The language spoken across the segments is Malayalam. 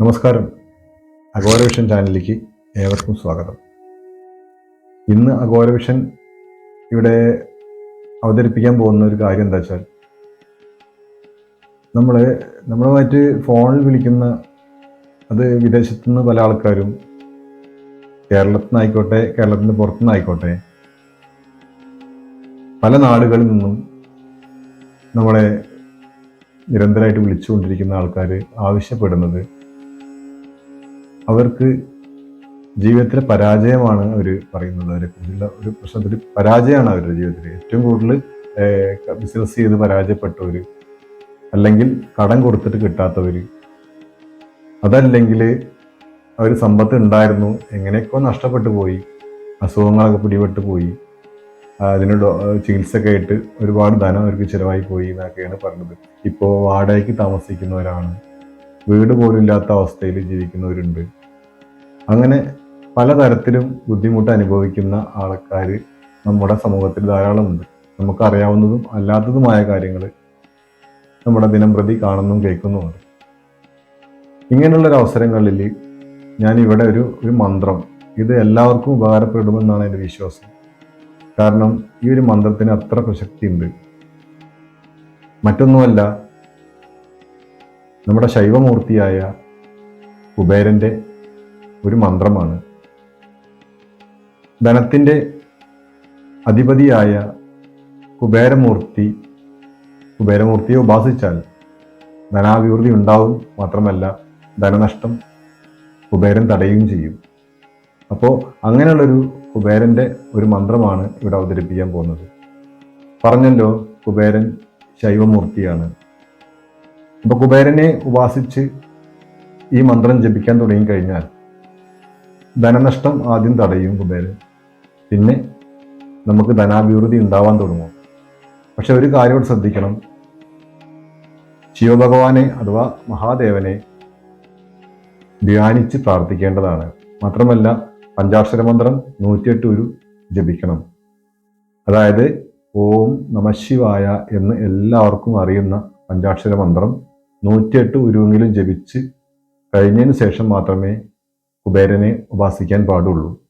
നമസ്കാരം. അഗോരവിഷൻ ചാനലിലേക്ക് ഏവർക്കും സ്വാഗതം. ഇന്ന് അഗോരവിഷൻ ഇവിടെ അവതരിപ്പിക്കാൻ പോകുന്ന ഒരു കാര്യം എന്താ വെച്ചാൽ നമ്മൾ നമ്മളുമായിട്ട് ഫോണിൽ വിളിക്കുന്ന അത് വിദേശത്തു നിന്ന് പല ആൾക്കാരും കേരളത്തിൽ നിന്നായിക്കോട്ടെ കേരളത്തിന് പുറത്തുനിന്നായിക്കോട്ടെ പല നാടുകളിൽ നിന്നും നമ്മളെ നിരന്തരമായിട്ട് വിളിച്ചുകൊണ്ടിരിക്കുന്ന ആൾക്കാർ ആവശ്യപ്പെടുന്നത് അവർക്ക് ജീവിതത്തിലെ പരാജയമാണ് അവർ പറയുന്നത്. അവരെ കുറിച്ചുള്ള ഒരു പ്രശ്നത്തിൽ പരാജയമാണ് അവരുടെ ജീവിതത്തിൽ ഏറ്റവും കൂടുതൽ ബിസിനസ് ചെയ്ത് പരാജയപ്പെട്ടവർ അല്ലെങ്കിൽ കടം കൊടുത്തിട്ട് കിട്ടാത്തവർ അതല്ലെങ്കിൽ അവർ സമ്പത്ത് ഉണ്ടായിരുന്നു എങ്ങനെയൊക്കെ നഷ്ടപ്പെട്ടു പോയി അസുഖങ്ങളൊക്കെ പിടിപെട്ട് പോയി അതിന് ചികിത്സയൊക്കെ ആയിട്ട് ഒരുപാട് ധനം അവർക്ക് ചിലവായി പോയി എന്നൊക്കെയാണ് പറഞ്ഞത്. ഇപ്പോൾ വാടകയ്ക്ക് താമസിക്കുന്നവരാണ് വീട് പോലും ഇല്ലാത്ത അവസ്ഥയിൽ ജീവിക്കുന്നവരുണ്ട്. അങ്ങനെ പലതരത്തിലും ബുദ്ധിമുട്ട് അനുഭവിക്കുന്ന ആൾക്കാർ നമ്മുടെ സമൂഹത്തിൽ ധാരാളമുണ്ട്. നമുക്കറിയാവുന്നതും അല്ലാത്തതുമായ കാര്യങ്ങൾ നമ്മുടെ ദിനം പ്രതി കാണുന്നതും കേൾക്കുന്നുമുണ്ട്. ഇങ്ങനെയുള്ളൊരു അവസരങ്ങളിൽ ഞാൻ ഇവിടെ ഒരു ഒരു മന്ത്രം. ഇത് എല്ലാവർക്കും ഉപകാരപ്പെടുമെന്നാണ് എന്റെ വിശ്വാസം. കാരണം ഈ ഒരു മന്ത്രത്തിന് അത്ര പ്രസക്തിയുണ്ട്. മറ്റൊന്നുമല്ല നമ്മുടെ ശൈവമൂർത്തിയായ കുബേരന്റെ ഒരു മന്ത്രമാണ്. ധനത്തിന്റെ അധിപതിയായ കുബേരമൂർത്തി കുബേരമൂർത്തിയെ ഉപാസിച്ചാൽ ധനാഭിവൃദ്ധി ഉണ്ടാവും മാത്രമല്ല ധനനഷ്ടം കുബേരൻ തടയുകയും ചെയ്യും. അപ്പോൾ അങ്ങനെയുള്ളൊരു കുബേരന്റെ ഒരു മന്ത്രമാണ് ഇവിടെ അവതരിപ്പിക്കാൻ പോകുന്നത്. പറഞ്ഞല്ലോ കുബേരൻ ശൈവമൂർത്തിയാണ്. അപ്പോൾ കുബേരനെ ഉപാസിച്ച് ഈ മന്ത്രം ജപിക്കാൻ തുടങ്ങിക്കഴിഞ്ഞാൽ ധനനഷ്ടം ആദ്യം തടയും കുബേരൻ. പിന്നെ നമുക്ക് ധനാഭിവൃദ്ധി ഉണ്ടാവാൻ തുടങ്ങും. പക്ഷെ ഒരു കാര്യം ശ്രദ്ധിക്കണം. ശിവഭഗവാനെ അഥവാ മഹാദേവനെ ധ്യാനിച്ച് പ്രാർത്ഥിക്കേണ്ടതാണ്. മാത്രമല്ല പഞ്ചാക്ഷര മന്ത്രം നൂറ്റിയെട്ട് ഒരു ജപിക്കണം. അതായത് ഓം നമശിവായ എന്ന് എല്ലാവർക്കും അറിയുന്ന പഞ്ചാക്ഷര മന്ത്രം നൂറ്റിയെട്ട് ഉരുവെങ്കിലും ജപിച്ച് കഴിഞ്ഞതിന് ശേഷം മാത്രമേ കുബേരനെ ഉപാസിക്കാൻ പാടുള്ളൂ.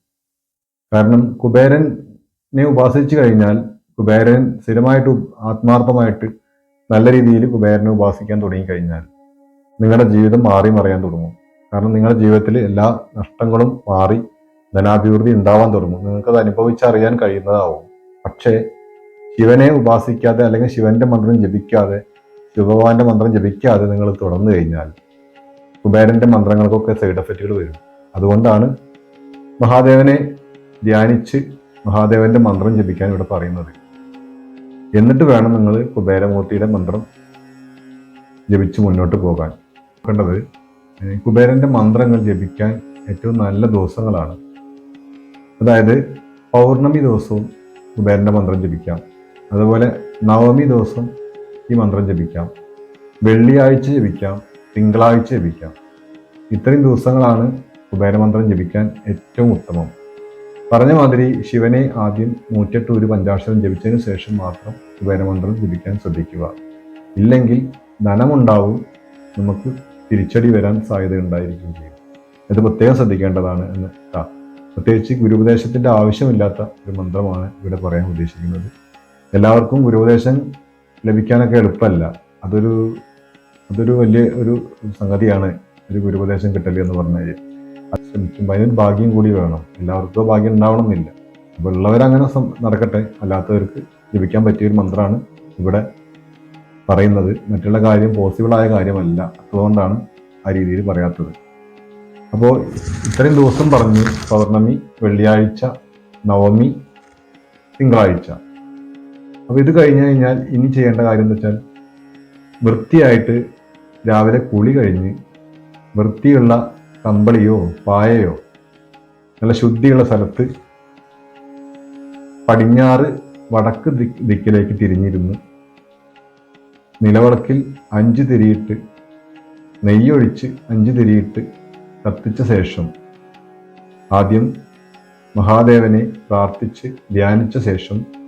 കാരണം കുബേരനെ ഉപാസിച്ചു കഴിഞ്ഞാൽ കുബേരൻ സ്ഥിരമായിട്ട് ആത്മാർത്ഥമായിട്ട് നല്ല രീതിയിൽ കുബേരനെ ഉപാസിക്കാൻ തുടങ്ങിക്കഴിഞ്ഞാൽ നിങ്ങളുടെ ജീവിതം മാറി മറിയാൻ തുടങ്ങും. കാരണം നിങ്ങളുടെ ജീവിതത്തിൽ എല്ലാ നഷ്ടങ്ങളും മാറി ധനാഭിവൃദ്ധി ഉണ്ടാവാൻ തുടങ്ങും. നിങ്ങൾക്കത് അനുഭവിച്ചറിയാൻ കഴിയുന്നതാവും. പക്ഷേ ശിവനെ ഉപാസിക്കാതെ അല്ലെങ്കിൽ ശിവന്റെ മന്ത്രം ജപിക്കാതെ ശിവഭഗവാന്റെ മന്ത്രം ജപിക്കാതെ നിങ്ങൾ തുടർന്നു കഴിഞ്ഞാൽ കുബേരന്റെ മന്ത്രങ്ങൾക്കൊക്കെ സൈഡ് എഫക്റ്റുകൾ വരും. അതുകൊണ്ടാണ് മഹാദേവനെ ധ്യാനിച്ച് മഹാദേവന്റെ മന്ത്രം ജപിക്കാൻ ഇവിടെ പറയുന്നത്. എന്നിട്ട് വേണം നിങ്ങൾ കുബേരമൂർത്തിയുടെ മന്ത്രം ജപിച്ച് മുന്നോട്ട് പോകാൻ. നോക്കേണ്ടത് കുബേരന്റെ മന്ത്രങ്ങൾ ജപിക്കാൻ ഏറ്റവും നല്ല ദിവസങ്ങളാണ്. അതായത് പൗർണമി ദിവസവും കുബേരന്റെ മന്ത്രം ജപിക്കാം. അതുപോലെ നവമി ദിവസം ഈ മന്ത്രം ജപിക്കാം. വെള്ളിയാഴ്ച ജപിക്കാം തിങ്കളാഴ്ച ജപിക്കാം. ഇത്രയും ദിവസങ്ങളാണ് കുബേരമന്ത്രം ജപിക്കാൻ ഏറ്റവും ഉത്തമം. പറഞ്ഞ മാതിരി ശിവനെ ആദ്യം നൂറ്റെട്ട് ഒരു പഞ്ചാക്ഷരം ജപിച്ചതിന് ശേഷം മാത്രം കുബേരമന്ത്രം ജപിക്കാൻ ശ്രദ്ധിക്കുക. ഇല്ലെങ്കിൽ ധനമുണ്ടാവും നമുക്ക് തിരിച്ചടി വരാൻ സാധ്യതയുണ്ടായിരിക്കുകയും ചെയ്യും. ഇത് പ്രത്യേകം ശ്രദ്ധിക്കേണ്ടതാണ് എന്ന്. പ്രത്യേകിച്ച് ഗുരുപദേശത്തിന്റെ ആവശ്യമില്ലാത്ത ഒരു മന്ത്രമാണ് ഇവിടെ പറയാൻ ഉദ്ദേശിക്കുന്നത്. എല്ലാവർക്കും ഗുരുപദേശം ലഭിക്കാനൊക്കെ എളുപ്പമല്ല. അതൊരു അതൊരു വലിയ ഒരു സംഗതിയാണ് ഒരു ഗുരുപദേശം കിട്ടൽ എന്ന് പറഞ്ഞാൽ അത് ശ്രമിക്കുമ്പോൾ അതിനൊരു ഭാഗ്യം കൂടി വേണം. എല്ലാവർക്കും ഭാഗ്യം ഉണ്ടാവണം എന്നില്ല അപ്പോൾ ഉള്ളവരങ്ങനെ നടക്കട്ടെ. അല്ലാത്തവർക്ക് ലഭിക്കാൻ പറ്റിയൊരു മന്ത്രമാണ് ഇവിടെ പറയുന്നത്. മറ്റുള്ള കാര്യം പോസിബിൾ ആയ കാര്യമല്ല. അതുകൊണ്ടാണ് ആ രീതിയിൽ പറയാത്തത്. അപ്പോൾ ഇത്രയും ദിവസം പറഞ്ഞു. പൗർണമി വെള്ളിയാഴ്ച നവമി തിങ്കളാഴ്ച. അപ്പോൾ ഇത് കഴിഞ്ഞു കഴിഞ്ഞാൽ ഇനി ചെയ്യേണ്ട കാര്യം എന്ന് വെച്ചാൽ വൃത്തിയായിട്ട് രാവിലെ കുളി കഴിഞ്ഞ് വൃത്തിയുള്ള കമ്പളിയോ പായയോ നല്ല ശുദ്ധിയുള്ള സ്ഥലത്ത് പടിഞ്ഞാറ് വടക്ക് ദിക്ക് ദിക്കിലേക്ക് തിരിഞ്ഞിരുന്ന് നിലവിളക്കിൽ അഞ്ച് തിരിയിട്ട് നെയ്യൊഴിച്ച് അഞ്ച് തിരിയിട്ട് കത്തിച്ച ശേഷം ആദ്യം മഹാദേവനെ പ്രാർത്ഥിച്ച് ധ്യാനിച്ച ശേഷം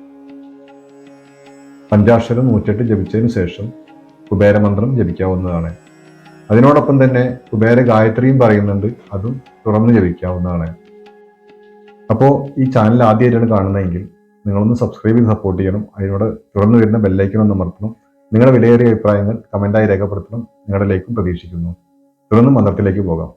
പഞ്ചാക്ഷരം നൂറ്റെട്ട് ജപിച്ചതിന് ശേഷം കുബേരമന്ത്രം ജപിക്കാവുന്നതാണ്. അതിനോടൊപ്പം തന്നെ കുബേര ഗായത്രിയും പറയുന്നുണ്ട് അതും തുറന്ന് ജപിക്കാവുന്നതാണ്. അപ്പോൾ ഈ ചാനൽ ആദ്യമായിട്ടാണ് കാണുന്നതെങ്കിൽ നിങ്ങളൊന്ന് സബ്സ്ക്രൈബ് ചെയ്ത് സപ്പോർട്ട് ചെയ്യണം. അതിനോട് തുറന്നു വരുന്ന ബെല്ലൈക്കൺ ഒന്ന് അമർത്തണം. നിങ്ങളുടെ വിലയേറിയ അഭിപ്രായങ്ങൾ കമന്റായി രേഖപ്പെടുത്തണം. നിങ്ങളുടെ ലൈക്കും പ്രതീക്ഷിക്കുന്നു. തുടർന്ന് മന്ത്രത്തിലേക്ക് പോകാം.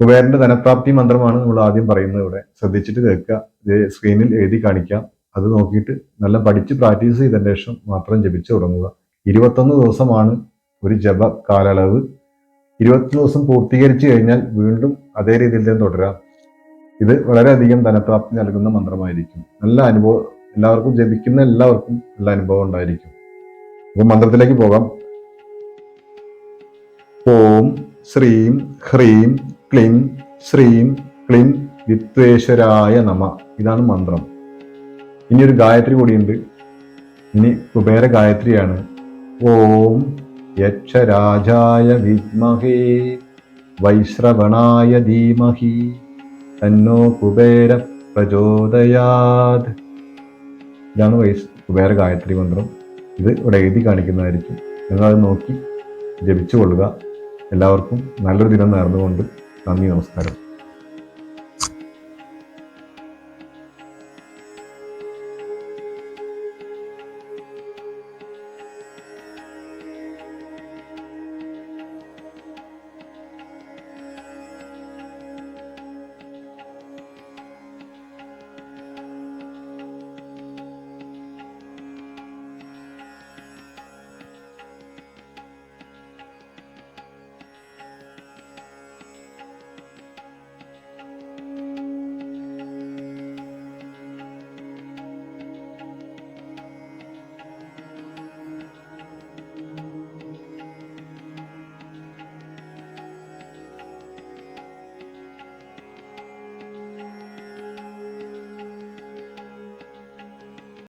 കുബേരന്റെ ധനപ്രാപ്തി മന്ത്രമാണ് നമ്മൾ ആദ്യം പറയുന്നത് ഇവിടെ. ശ്രദ്ധിച്ചിട്ട് കേൾക്കുക. സ്ക്രീനിൽ എഴുതി കാണിക്കാം. അത് നോക്കിയിട്ട് നല്ല പഠിച്ച് പ്രാക്ടീസ് ചെയ്തതിന് ശേഷം മാത്രം ജപിച്ചു തുടങ്ങുക. ഇരുപത്തൊന്ന് ദിവസമാണ് ഒരു ജപ കാലയളവ്. ഇരുപത്തി ദിവസം പൂർത്തീകരിച്ചു കഴിഞ്ഞാൽ വീണ്ടും അതേ രീതിയിൽ തന്നെ തുടരാം. ഇത് വളരെയധികം ധനപ്രാപ്തി നൽകുന്ന മന്ത്രമായിരിക്കും. നല്ല അനുഭവം എല്ലാവർക്കും ജപിക്കുന്ന എല്ലാവർക്കും നല്ല അനുഭവം ഉണ്ടായിരിക്കും. അപ്പോൾ മന്ത്രത്തിലേക്ക് പോകാം. ഓം ശ്രീം ഹ്രീം ക്ലിം ശ്രീം ക്ലിം വിത്വേശ്വരായ നമ. ഇതാണ് മന്ത്രം. ഇനി ഒരു ഗായത്രി കൂടിയുണ്ട്. ഇനി കുബേര ഗായത്രിയാണ്. ഓം യക്ഷരാജായ വിദ്മഹേ വൈശ്രവണായ ധീമഹി തന്നോ കുബേര പ്രചോദയാത്. ഇതാണ് വൈസ് കുബേര ഗായത്രി മന്ത്രം. ഇത് ഇവിടെ എഴുതി കാണിക്കുന്നതായിരിക്കും. നിങ്ങളത് നോക്കി ജപിച്ചു കൊള്ളുക എല്ലാവർക്കും നല്ലൊരു ദിനം നേർന്നുകൊണ്ട് നന്ദി നമസ്കാരം.